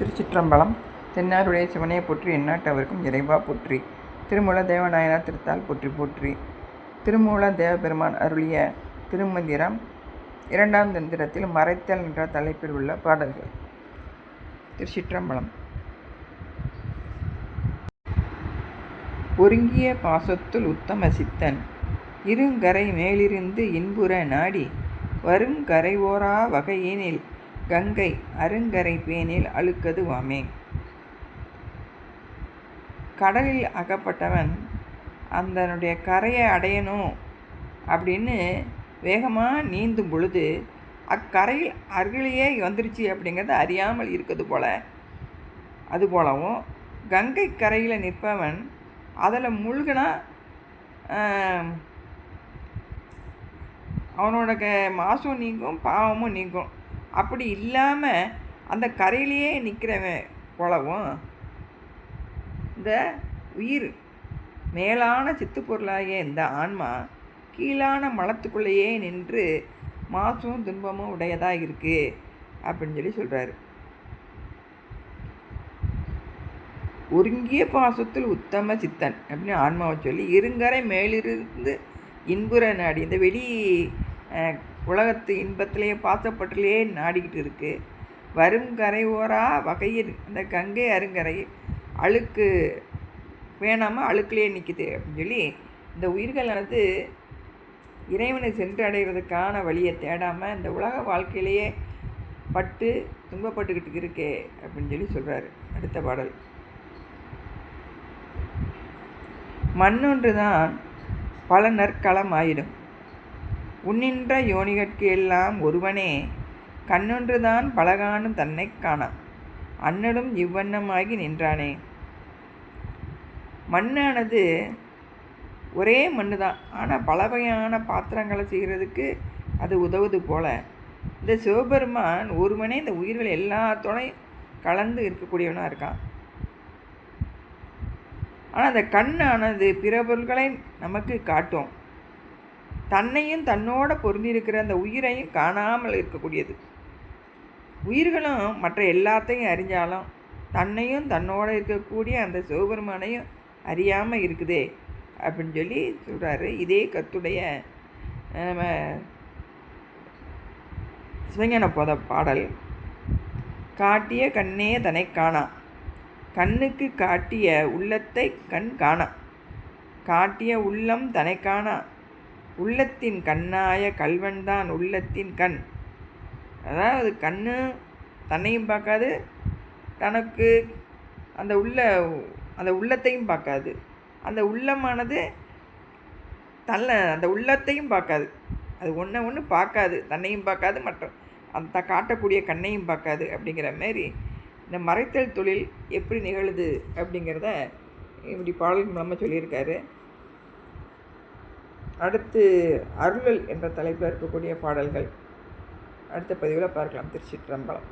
திருச்சிற்றம்பலம் தென்னாருடைய சிவனையை போற்றி எந்நாட்டவருக்கும் இறைவா போற்றி. திருமூல தேவநாயனார் திருத்தால் போற்றி போற்றி. திருமூல தேவபெருமான் அருளிய திருமந்திரம் இரண்டாம் தந்திரத்தில் மறைத்தல் என்ற தலைப்பில் உள்ள பாடல்கள். திருச்சிற்றம்பலம். ஒருங்கிய பாசத்துள் உத்தம சித்தன் இருங்கரை மேலிருந்து இன்புற நாடி வருங்கரை ஓரா வகையினில் கங்கை அருங்கரை பேனில் அழுக்கது வாமே. கடலில் அகப்பட்டவன் அதனுடைய கரையை அடையணும் அப்படின்னு வேகமாக நீந்தும் பொழுது அக்கரையில் அருகிலேயே வந்துருச்சு அப்படிங்கிறத அறியாமல் இருக்கிறது போல. அதுபோலவும் கங்கை கரையில் நிற்பவன் அதில் முழுகினா அவனோட க மாசும் நீங்கும் பாவமும் நீங்கும். அப்படி இல்லாமல் அந்த கரையிலேயே நிற்கிறவன் போலவும் இந்த உயிர் மேலான சித்துப்பொருளாகிய இந்த ஆன்மா கீழான மலத்துக்குள்ளேயே நின்று மாசும் துன்பமும் உடையதாக இருக்குது அப்படின்னு சொல்லி சொல்கிறாரு ஒருங்கிய பாசத்தில் உத்தம சித்தன் அப்படின்னு ஆன்மாவை சொல்லி இருங்கரை மேலிருந்து இன்புற நாடி இந்த வெளி உலகத்து இன்பத்திலேயே பாசப்பட்டுலேயே நாடிக்கிட்டு இருக்குது வரும் கரை ஓரா வகையில் அந்த கங்கை அருங்கரை அழுக்கு வேணாமல் அழுக்கிலேயே நிற்கிது அப்படின்னு சொல்லி இந்த உயிர்களானது இறைவனை சென்று அடைகிறதுக்கான வழியை தேடாமல் இந்த உலக வாழ்க்கையிலேயே பட்டு துன்பப்பட்டுக்கிட்டு இருக்கே அப்படின்னு சொல்லி சொல்கிறாரு அடுத்த பாடல். மண்ணொன்று தான் பல நற்களம் ஆயிடும். உன்னின்ற யோனிகட்கு எல்லாம் ஒருவனே. கண்ணொன்றுதான் பலகானும் தன்னை காணாம் அன்னடும் இவ்வண்ணமாகி நின்றானே. மண்ணானது ஒரே மண்ணு தான் ஆனால் பல வகையான பாத்திரங்களை செய்கிறதுக்கு அது உதவுது போல. இந்த சிவபெருமான் ஒருவனே இந்த உயிர்கள் எல்லாத்தோடையும் கலந்து இருக்கக்கூடியவனாக இருக்கான். ஆனால் அந்த கண்ணானது பிற பொருட்களை நமக்கு காட்டும். தன்னையும் தன்னோட பொருந்திருக்கிற அந்த உயிரையும் காணாமல் இருக்கக்கூடியது. உயிர்களும் மற்ற எல்லாத்தையும் அறிஞ்சாலும் தன்னையும் தன்னோட இருக்கக்கூடிய அந்த சிவபெருமானையும் அறியாமல் இருக்குதே அப்படின்னு சொல்லி சொல்கிறாரு இதே கத்துடைய சிவஞான போத பாடல். காட்டிய கண்ணே தன்னை காணா. கண்ணுக்கு காட்டிய உள்ளத்தை கண் காணா. காட்டிய உள்ளம் தன்னை காணா. உள்ளத்தின் கண்ணாய கல்வன்தான் உள்ளத்தின் கண். அதாவது கண்ணு தன்னையும் பார்க்காது தனக்கு அந்த உள்ள அந்த உள்ளத்தையும் பார்க்காது. அந்த உள்ளமானது தன்னை அந்த உள்ளத்தையும் பார்க்காது. அது ஒன்றை ஒன்று பார்க்காது தன்னையும் பார்க்காது மற்ற அந்த காட்டக்கூடிய கண்ணையும் பார்க்காது அப்படிங்கிற மாரி இந்த மறைத்தல் தொழில் எப்படி நிகழுது அப்படிங்கிறத இப்படி பாடல் மூலமாக சொல்லியிருக்காரு. அடுத்து அருளல் என்ற தலைப்பில் இருக்கக்கூடிய பாடல்கள். அடுத்த பதிவில் பார்க்கலாம். திருச்சிற்றம்பலம்.